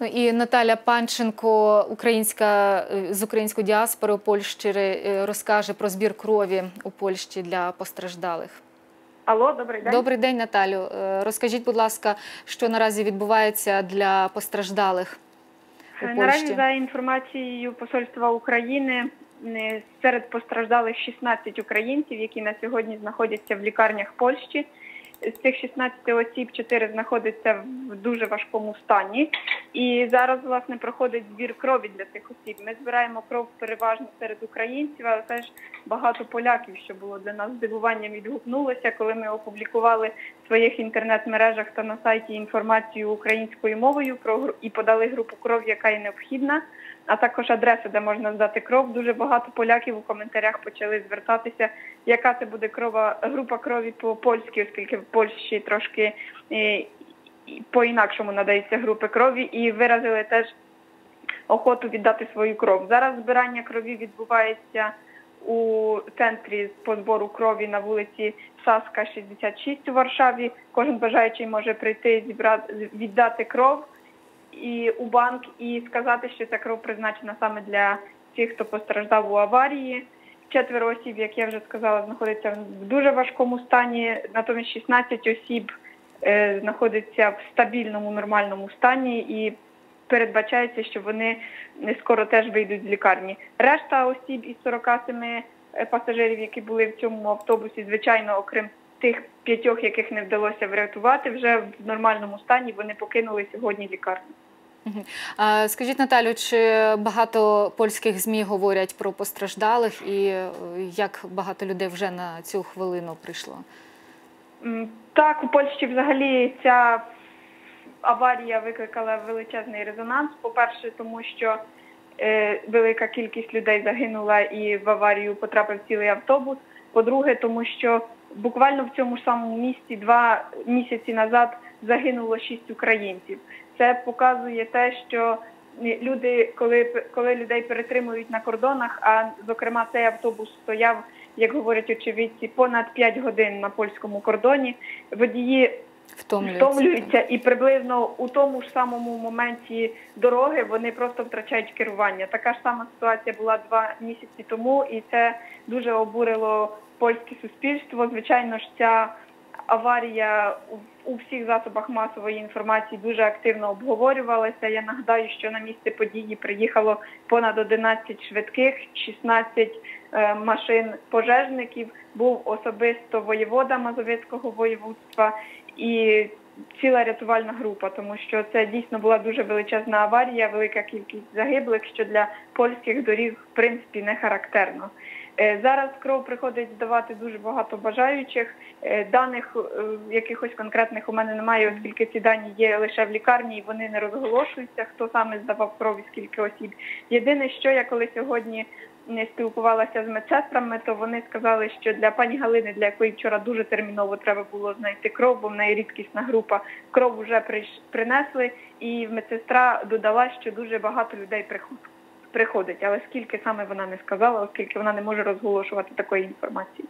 Ну і Наталя Панченко, українська е, з української діаспори у Польщі, е, розкаже про збір крові у Польщі для постраждалих. Алло, добрий день. Добрий день, Наталю. Е, Розкажіть, будь ласка, що наразі відбувається для постраждалих у Наразі за інформацією Посольства України серед постраждалих 16 українців, які на сьогодні знаходяться в лікарнях Польщі. З цих 16 осіб 4 знаходяться в дуже важкому стані. І зараз, власне, проходить збір крові для цих осіб. Ми збираємо кров переважно серед українців, але теж багато поляків, що було для нас здивуванням, відгукнулося, коли ми опублікували в своїх інтернет-мережах та на сайті інформацію українською мовою про і подали групу кров, яка є необхідна, а також адреси, де можна здати кров. Дуже багато поляків у коментарях почали звертатися, яка це буде крова група крові по польськи, оскільки в Польщі трошки е, по-інакшому надаються групи крові, і виразили теж охоту віддати свою кров. Зараз збирання крові відбувається у центрі по збору крові на вулиці Саска, 66 у Варшаві. Кожен бажаючий може прийти зібрати віддати кров і у банк і сказати, що ця кров призначена саме для тих, хто постраждав у аварії. Четверо осіб, як я вже сказала, знаходяться в дуже важкому стані. Натомість 16 осіб е, знаходяться в стабільному нормальному стані і передбачається, що вони скоро теж вийдуть з лікарні. Решта осіб із 47 е, пасажирів, які були в цьому автобусі, звичайно, окрім тих п'ятьох, яких не вдалося врятувати, вже в нормальному стані вони покинули сьогодні лікарню. Скажіть, Наталю, чи багато польських ЗМІ говорять про постраждалих і е, як багато людей вже на цю хвилину прийшло? Так, у Польщі взагалі ця аварія викликала величезний резонанс. По-перше, тому що е, велика кількість людей загинула і в аварію потрапив цілий автобус. По-друге, тому що буквально в цьому ж самому місті два місяці назад загинуло шість українців. Це показує те, що люди, коли, коли людей перетримують на кордонах, а зокрема цей автобус стояв, як говорять очевидці, понад 5 годин на польському кордоні. Водії втомлюються і приблизно у тому ж самому моменті дороги вони просто втрачають керування. Така ж сама ситуація була два місяці тому, і це дуже обурило польське суспільство. Звичайно ж, ця аварія у- всіх засобах масової інформації дуже активно обговорювалася. Я нагадаю, що на місце події приїхало понад 11 швидких, 16 е, машин пожежників. Був особисто воєвода Мазовецького воєводства і ціла рятувальна група, тому що це дійсно була дуже величезна аварія, велика кількість загиблих, що для польських доріг в принципі не характерно. Е, Зараз кров приходить здавати дуже багато бажаючих. Е, Даних е, якихось конкретних у мене немає, оскільки ці дані є лише в лікарні і вони не розголошуються, хто саме здавав кров і скільки осіб. Єдине, що я коли сьогодні не спілкувалася з медсестрами, то вони сказали, що для пані Галини, для якої вчора дуже терміново треба було знайти кров, бо в неї рідкісна група, кров вже принесли, і медсестра додала, що дуже багато людей приходить. Приходить, але скільки саме вона не сказала, оскільки вона не може розголошувати такої інформації.